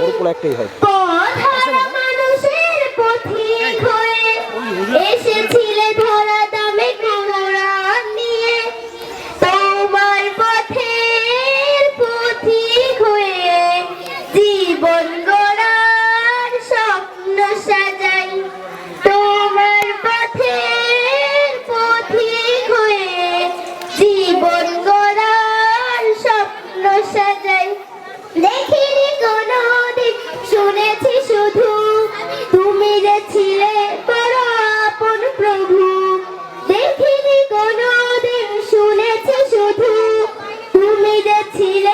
মরুকুলা একটাই হয়। Chile.